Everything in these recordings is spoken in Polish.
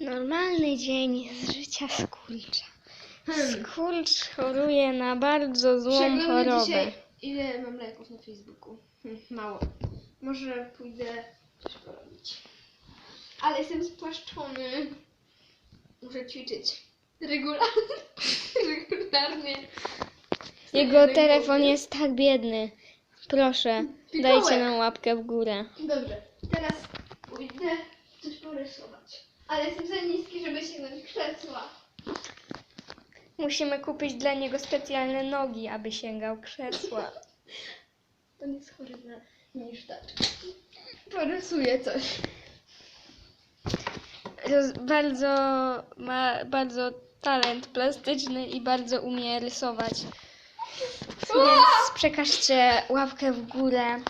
Normalny dzień z życia skurcza. Hmm. Skurcz choruje na bardzo złą Przeglądam chorobę. dzisiaj, ile mam lajków na Facebooku. Hm, mało. Może pójdę coś porobić. Ale jestem spłaszczony. Muszę ćwiczyć. Regularnie. Regularnie. Jego telefon jest tak biedny. Proszę, Mikołaj. dajcie nam łapkę w górę. Dobrze, teraz pójdę coś porysować. Ale jestem za niski, żeby sięgnąć krzesła. Musimy kupić dla niego specjalne nogi, aby sięgał krzesła. To nie jest chory na niż tak. Porysuję coś. Roz, bardzo ma bardzo talent plastyczny i bardzo umie rysować. Więc przekażcie łapkę w górę,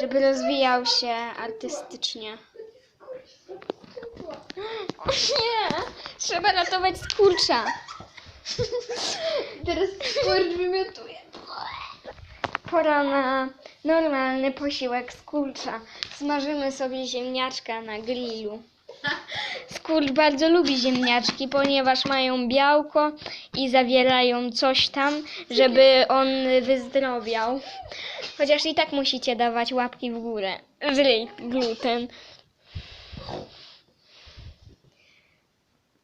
żeby rozwijał się artystycznie. O nie! Trzeba ratować skurcza. Teraz skurcz wymiotuje. Pora na normalny posiłek skurcza. Smażymy sobie ziemniaczka na grillu. Skurcz bardzo lubi ziemniaczki, ponieważ mają białko i zawierają coś tam, żeby on wyzdrowiał. Chociaż i tak musicie dawać łapki w górę. Zryj gluten.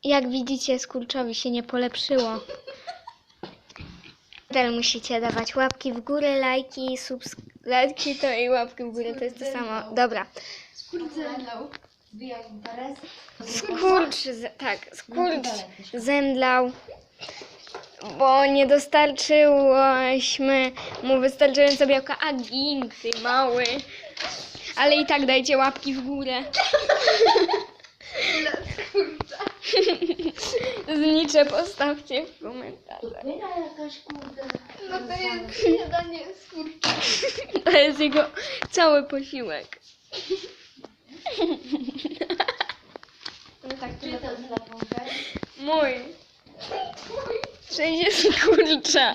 Jak widzicie, skurczowi się nie polepszyło. Nadal musicie dawać łapki w górę, lajki, subsk... Lajki to i łapki w górę to jest to samo. Dobra. Skurcz zemdlał. Zbijał interes. Skurcz, z... tak, skurcz zemdlał, bo nie dostarczyłyśmy mu wystarczająco białka, a gin, ty mały. Ale i tak dajcie łapki w górę. Dla skurcza. Znicze postawcie w komentarzach. Jakaś kurde. No to jest śniadanie skurcza. To jest jego cały posiłek. No tak, Czy to jest dla pompy? Mój. Wszędzie skurcza.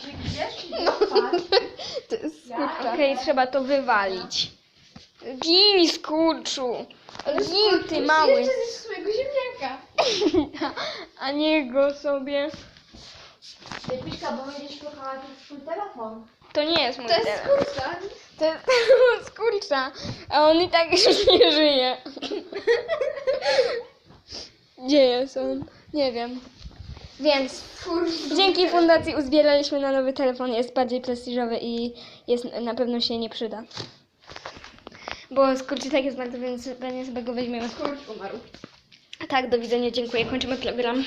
No. To jest Ja? skurcza. Okej, trzeba to wywalić. Gin, skurczu. Gin, ty mały. Jeszcze zjesz swojego ziemniaka. A nie go sobie. Piszka, bo będziesz szukała tu swój telefon. To nie jest mój To jest telefon. To jest skurcza. A on i tak już nie żyje. Gdzie jest on? Nie wiem. Więc dzięki fundacji uzbieraliśmy na nowy telefon. Jest bardziej prestiżowy i jest na pewno się nie przyda. Bo skurcz i tak jest bardzo, więc pewnie sobie go weźmiemy. Skurcz umarł. Tak, do widzenia, dziękuję. Kończymy program.